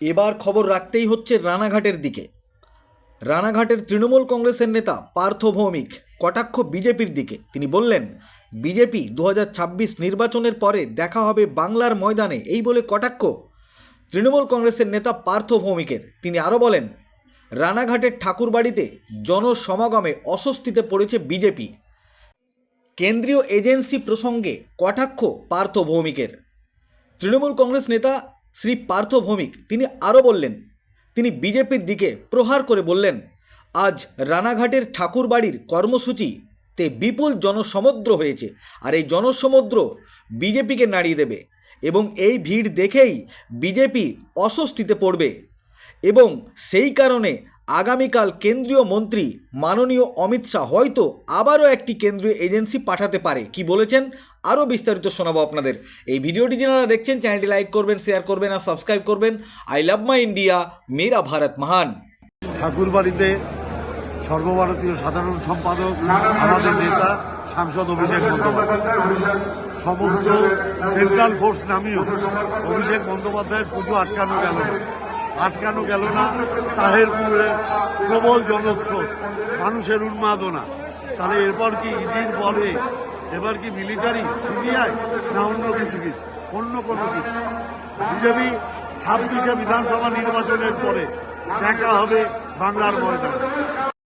এবার খবর রাখতেই হচ্ছে রানাঘাটের দিকে। রানাঘাটের তৃণমূল কংগ্রেসের নেতা পার্থ ভৌমিক কটাক্ষ বিজেপির দিকে। তিনি বললেন, বিজেপি দু হাজার ছাব্বিশ নির্বাচনের পরে দেখা হবে বাংলার ময়দানে। এই বলে কটাক্ষ তৃণমূল কংগ্রেসের নেতা পার্থ ভৌমিকের। তিনি আরও বলেন, রানাঘাটের ঠাকুরবাড়িতে জনসমাগমে অস্বস্তিতে পড়েছে বিজেপি। কেন্দ্রীয় এজেন্সি প্রসঙ্গে কটাক্ষ পার্থ ভৌমিকের। তৃণমূল কংগ্রেস নেতা শ্রী পার্থ ভৌমিক, তিনি আরও বললেন, তিনি বিজেপির দিকে প্রহার করে বললেন, আজ রানাঘাটের ঠাকুরবাড়ির কর্মসূচিতে বিপুল জনসমুদ্র হয়েছে, আর এই জনসমুদ্র বিজেপিকে নাড়িয়ে দেবে এবং এই ভিড় দেখেই বিজেপি অস্বস্তিতে পড়বে এবং সেই কারণে আগামীকাল কেন্দ্রীয় মন্ত্রী মাননীয় অমিত শাহ হয়তো আবারও একটি কেন্দ্রীয় এজেন্সি পাঠাতে পারে। কি বলেছেন? আরও বিস্তারিত শোনাবো আপনাদের। এই ভিডিওটি যারা দেখছেন, চ্যানেলটি লাইক করবেন, শেয়ার করবেন আর সাবস্ক্রাইব করবেন। আই লাভ মাই ইন্ডিয়া, মেরা ভারত মহান। ঠাকুর বাড়িতে সর্বভারতীয় সাধারণ সম্পাদক, আমাদের নেতা, সাংসদ অভিষেক বন্দ্যোপাধ্যায়। সমস্ত সেন্ট্রাল ফোর্স অভিষেক বন্দ্যোপাধ্যায়ের পুজো আটকানো গেল। আটকানো গেল না তাহেরপুরে প্রবল জনস্রোত মানুষের উন্মাদনা। তাহলে এরপর কি ইডির পরে এবার কি মিলিটারি, সিবিআই না অন্য কিছু কিছু? অন্য কোনো কিছু? বিজেপি ছাব্বিশে বিধানসভা নির্বাচনের পরে দেখা হবে বাংলার ময়দানে।